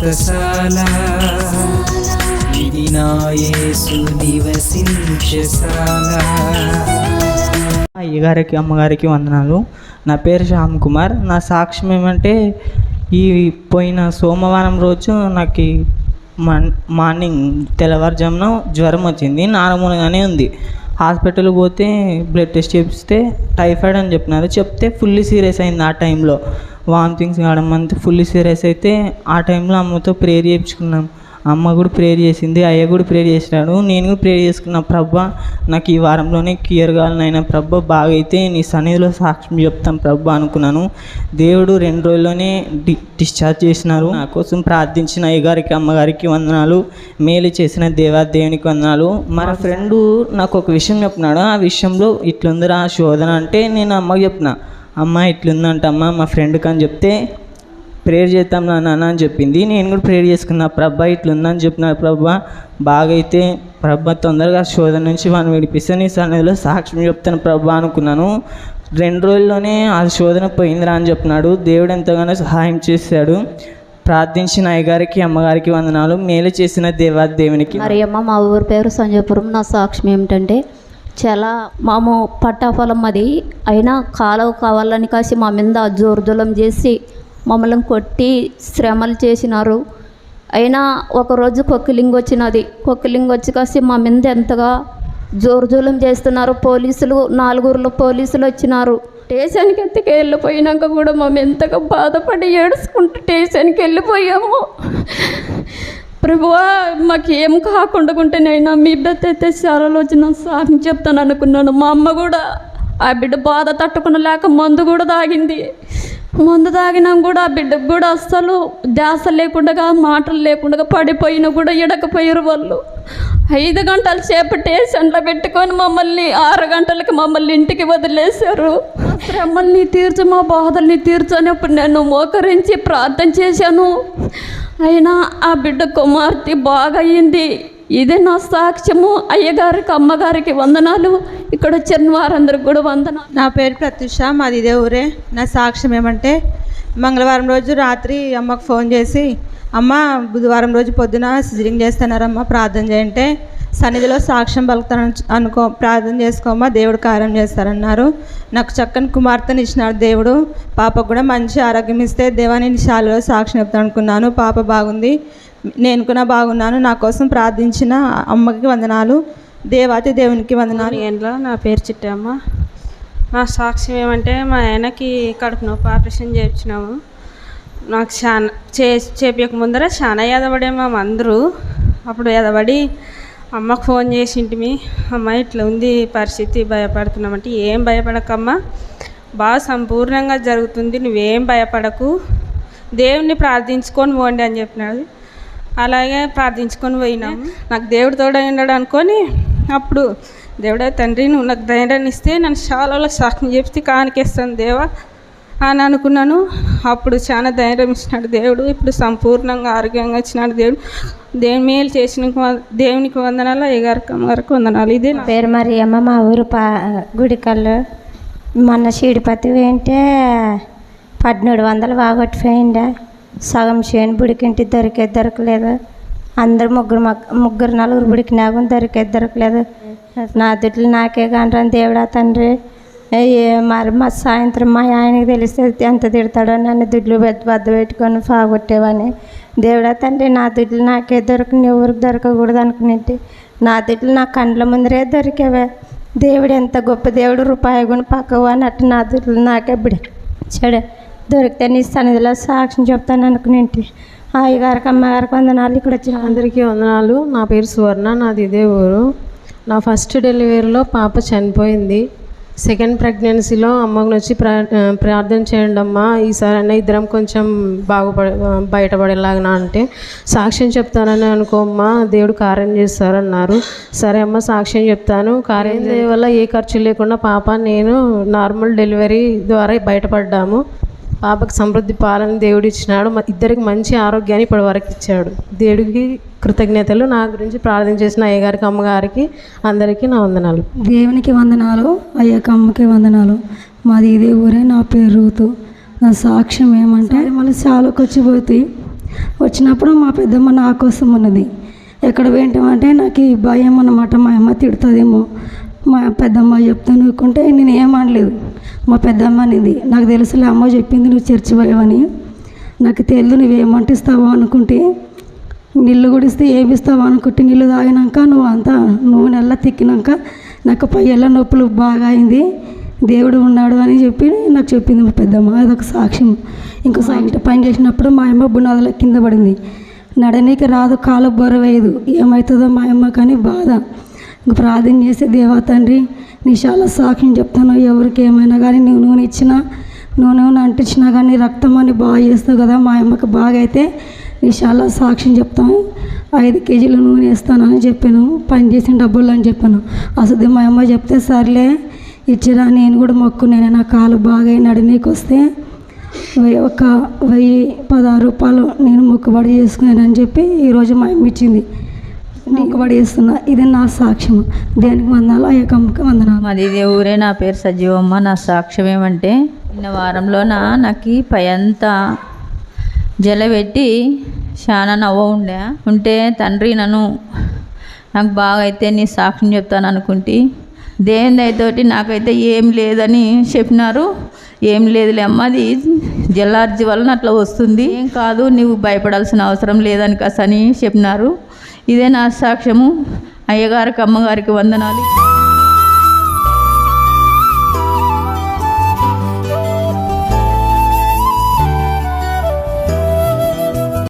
వ్రతశాల ఇది నా యేసు నివసించశాల అయ్యగారికి అమ్మగారికి వందనాలు. నా పేరు శ్యామ్ కుమార్. నా సాక్ష్యం ఏమంటే ఈ పోయిన సోమవారం రోజు నాకు మన్ మార్నింగ్ తెల్లవారుజామున జ్వరం వచ్చింది. నార్మల్గానే ఉంది. హాస్పిటల్కి పోతే బ్లడ్ టెస్ట్ చేపిస్తే టైఫాయిడ్ అని చెప్పినారు. చెప్తే ఫుల్లీ సీరియస్ అయింది ఆ టైంలో. వామిటింగ్స్ కావడం అంతా ఫుల్లీ సీరియస్ అయితే ఆ టైంలో అమ్మతో ప్రేయర్ చేయించుకున్నాం. అమ్మ కూడా ప్రేయర్ చేసింది అయ్య కూడా ప్రేయర్ చేసినాడు. నేను కూడా ప్రేయర్ చేసుకున్న ప్రభా నాకు ఈ వారంలోనే క్యూర్ కావాలనైనా ప్రభా బాగా అయితే నీ సన్నిధిలో సాక్ష్యం చెప్తాను ప్రభా అనుకున్నాను. దేవుడు రెండు రోజుల్లోనే డి డిశ్చార్జ్ చేసినారు. నా కోసం ప్రార్థించిన అయ్యగారికి అమ్మగారికి వందనాలు. మేలు చేసిన దేవా దేవునికి వందనాలు. మన ఫ్రెండు నాకు ఒక విషయం చెప్పినాడు. ఆ విషయంలో ఇట్లుందిరా శోధన అంటే నేను అమ్మకి చెప్పిన. అమ్మ ఇట్లుందంట అమ్మ మా ఫ్రెండ్కి అని చెప్తే ప్రేయర్ చేద్దాం నాన్న అని చెప్పింది. నేను కూడా ప్రేయర్ చేసుకున్నా. ప్రభా ఇట్లుందని చెప్పిన ప్రభా బాగా అయితే ప్రభా తొందరగా శోధన నుంచి వాడిని విడిపిస్తే నీ సన్నిధిలో సాక్ష్యం చెప్తాను ప్రభా అనుకున్నాను. రెండు రోజుల్లోనే ఆ శోధన పోయిందిరా అని చెప్పినాడు. దేవుడు ఎంతగానో సహాయం చేశాడు. ప్రార్థించిన అయ్యగారికి అమ్మగారికి వందనాలు. మేలు చేసిన దేవా దేవునికి మరి అమ్మ మా ఊరి పేరు సంజయపురం. నా సాక్ష్యం ఏమిటంటే చాలా మాము పట్టాఫలం అది. అయినా కాలువ కావాలని కాసి మా మీద జోర్దులం చేసి మమ్మల్ని కొట్టి శ్రమలు చేసినారు. అయినా ఒకరోజు కొక్కిలింగ్ వచ్చినది. కొక్కిలింగ్ వచ్చి కాసి మా మీద ఎంతగా జోరుజూలం చేస్తున్నారు. పోలీసులు నాలుగురులో పోలీసులు వచ్చినారు. స్టేషన్కి ఎత్తుకు వెళ్ళిపోయినాక కూడా మేము ఎంతగా బాధపడి ఏడుచుకుంటూ స్టేషన్కి వెళ్ళిపోయాము. ప్రభువా మాకు ఏం కాకుండా ఉంటేనైనా మీ బిడ్డ అయితే శాలలో వచ్చిన సాయం చెప్తాను అనుకున్నాను. మా అమ్మ కూడా ఆ బిడ్డ బాధ తట్టుకునలేక మందు కూడా తాగింది. మందు తాగినా కూడా ఆ బిడ్డకు కూడా అస్సలు ధ్యాస లేకుండా మాటలు లేకుండా పడిపోయినా కూడా ఎడకపోయారు వాళ్ళు. ఐదు గంటల సేపు స్టేషన్లో పెట్టుకొని మమ్మల్ని ఆరు గంటలకి మమ్మల్ని ఇంటికి వదిలేశారు. శ్రమల్ని తీర్చు మా బాధల్ని తీర్చని నేను మోకరించి ప్రార్థన చేశాను. అయినా ఆ బిడ్డ కుమార్తె బాగయింది. ఇదే నా సాక్ష్యము. అయ్యగారికి అమ్మగారికి వందనాలు. ఇక్కడ వచ్చిన వారందరికి కూడా వందనాలు. నా పేరు ప్రత్యుష మాది ఇదే ఊరే. నా సాక్ష్యం ఏమంటే మంగళవారం రోజు రాత్రి అమ్మకు ఫోన్ చేసి అమ్మ బుధవారం రోజు పొద్దున సిజరింగ్ చేస్తున్నారమ్మ ప్రార్థన చేయంటే సన్నిధిలో సాక్ష్యం పలుకుతాను అనుకో ప్రార్థన చేసుకోమా దేవుడు కార్యం చేస్తారన్నారు. నాకు చక్కని కుమార్తెను ఇచ్చినాడు దేవుడు. పాపకు కూడా మంచి ఆరోగ్యం ఇస్తే దేవాని శాలలో సాక్ష్యం చెప్తాను అనుకున్నాను. పాప బాగుంది. నేను కూడా బాగున్నాను. నా కోసం ప్రార్థించిన అమ్మకి వందనాలు దేవాతి దేవునికి వందనాలు. ఏంట్లో నా పేరు చిట్టమ్మ. నా సాక్ష్యం ఏమంటే మా ఆయనకి కడుపు నొప్పి ఆపరేషన్ చేయించినాము. నాకు చాలా చే చేపించక ముందర చాలా ఎదబడే మా అందరూ. అప్పుడు ఎదబడి అమ్మకు ఫోన్ చేసి ఇంటిమి అమ్మ ఇట్లా ఉంది పరిస్థితి భయపడుతున్నామంటే ఏం భయపడకమ్మా. బాగా సంపూర్ణంగా జరుగుతుంది నువ్వేం భయపడకు. దేవుణ్ణి ప్రార్థించుకొని పోండి అని చెప్పినాడు. అలాగే ప్రార్థించుకొని పోయినాం. నాకు దేవుడు తోడై ఉన్నాడు అనుకొని అప్పుడు దేవుడే తండ్రి నువ్వు నాకు ధైర్యాన్ని ఇస్తే నన్ను చాలా సాక్ష్యం చెప్తే కానికేస్తాను దేవా అని అనుకున్నాను. అప్పుడు చాలా ధైర్యం ఇచ్చినాడు దేవుడు. ఇప్పుడు సంపూర్ణంగా ఆరోగ్యంగా ఇచ్చినాడు దేవుడు. దేవుని మేలు చేసిన దేవునికి వందనాలు ఎగారకం వరకు వందనాలు. ఇదే నా పేరు మరియమ్మ మా ఊరు పా గుడికల్లు. మొన్న షీడిపతి ఏంటే పద్నాలుగు వందలు బాగొట్టిపోయిండే సగం చేను బుడికింటి దొరికేది దొరకలేదు. అందరు ముగ్గురు ముగ్గురు నలుగురు బుడికినాగు దొరికేది దొరకలేదు. నా దుడ్లు నాకే కానరాని దేవుడా తండ్రి. మరి మా సాయంత్రం మా ఆయనకి తెలిస్తే ఎంత తిడతాడో నన్ను దుడ్లు పెద్ద వద్ద పెట్టుకొని పాగొట్టేవని. దేవుడా తండ్రి నా దుడ్లు నాకే దొరకని ఎవరికి దొరకకూడదు అనుకునేటి. నా దుడ్లు నా కండ్ల ముందరే దొరికేవే. దేవుడు ఎంత గొప్ప దేవుడు రూపాయి గుణ పక్కవ అన్నట్టు నా దుడ్లు నాకే బిడి చెడే. దొరికితే నీ సన్నిధిలో సాక్ష్యం చెప్తాను అనుకునేంటి. అయ్యగారికి అమ్మగారికి వందనాలు. ఇక్కడ వచ్చిన అందరికీ వందనాలు. నా పేరు సువర్ణ నాది ఇదే ఊరు. నా ఫస్ట్ డెలివరీలో పాప చనిపోయింది. సెకండ్ ప్రెగ్నెన్సీలో అమ్మకు వచ్చి ప్రా ప్రార్థన చేయండి అమ్మా. ఈసారి అన్న ఇద్దరం కొంచెం బాగుపడే బయటపడేలాగా అంటే సాక్ష్యం చెప్తానని అనుకోమ్మా దేవుడు కార్యం చేస్తారన్నారు. సరే అమ్మ సాక్ష్యం చెప్తాను. కార్యం వల్ల ఏ ఖర్చు లేకుండా పాప నేను నార్మల్ డెలివరీ ద్వారా బయటపడ్డాము. పాపకు సమృద్ధి పాలన దేవుడు ఇచ్చినాడు మ- ఇద్దరికి మంచి ఆరోగ్యాన్ని ఇప్పటి వరకు ఇచ్చాడు. దేవుడికి కృతజ్ఞతలు. నా గురించి ప్రార్థన చేసిన అయ్యగారికి అమ్మగారికి అందరికీ నా వందనాలు. దేవునికి వందనాలు అయ్యక అమ్మకి వందనాలు. మాది ఇదే ఊరే నా పేరు రూతు. నా సాక్ష్యం ఏమంటే మళ్ళీ చాలుకు వచ్చిపోతాయి వచ్చినప్పుడు మా పెద్దమ్మ నా కోసం ఉన్నది. ఎక్కడ పోయింటామంటే నాకు ఈ భయం అన్నమాట మా అమ్మ తిడుతుందేమో. మా పెద్దమ్మ చెప్తే నువ్వుకుంటే నేను ఏం అనలేదు. మా పెద్దమ్మ అనేది నాకు తెలుసులే అమ్మ చెప్పింది నువ్వు చర్చి పోయావని. నాకు తెలియదు నువ్వేమంటే ఇస్తావో అనుకుంటే నీళ్ళు కూడా ఇస్తే ఏమి ఇస్తావు అనుకుంటే నీళ్ళు తాగినాక నువ్వు అంతా నువ్వు నెల తిక్కినాక నాకు పయ్యల నొప్పులు బాగా అయింది. దేవుడు ఉన్నాడు అని చెప్పి నాకు చెప్పింది మా పెద్దమ్మ. అదొక సాక్ష్యం. ఇంకో సాయంత్రం పని చేసినప్పుడు మా అమ్మ బునాదుల కింద పడింది. నడనీకి రాదు కాలు బొర వేయదు. ఏమవుతుందో మా అమ్మ కానీ బాధ. ప్రార్థన చేసే దేవా తండ్రి నీ చాలా సాక్ష్యం చెప్తాను. ఎవరికి ఏమైనా కానీ నువ్వు నూనె ఇచ్చినా నూనె అంటించినా కానీ రక్తం అని బాగా చేస్తావు కదా మా అమ్మకి బాగా అయితే నీ చాలా సాక్ష్యం చెప్తాను. ఐదు కేజీలు నూనె వేస్తానని చెప్పాను. పని చేసిన డబ్బులు అని చెప్పాను. అసలు మా అమ్మ చెప్తే సర్లే ఇచ్చిరా నేను కూడా మొక్కు నేను నా కాలు బాగా నడినీకి వస్తే ఒక వెయ్యి పదహారు రూపాయలు నేను మొక్కుబడి చేసుకున్నానని చెప్పి ఈరోజు మా అమ్మ ఇచ్చింది. మొక్కుబడి ఇది నా సాక్ష్యం దేనికి వందనాలు ఆ యొక్క అమ్మకి వందనాలు. మాది ఇది ఊరే నా పేరు సజీవమ్మ. నా సాక్ష్యం ఏమంటే నిన్న వారంలోన నాకు పై అంతా జలబెట్టి చాలా నవ్వ ఉండే. ఉంటే తండ్రి నన్ను నాకు బాగా అయితే నీ సాక్ష్యం చెప్తాను అనుకుంటే. దేవుని నాకైతే ఏం లేదని చెప్పినారు. ఏం లేదులే అమ్మ అది జల్లార్జీ వలన అట్లా వస్తుంది. ఏం కాదు నువ్వు భయపడాల్సిన అవసరం లేదని కాసని చెప్పినారు. ఇదే నా సాక్ష్యము. అయ్యగారికి అమ్మగారికి వందనాలు.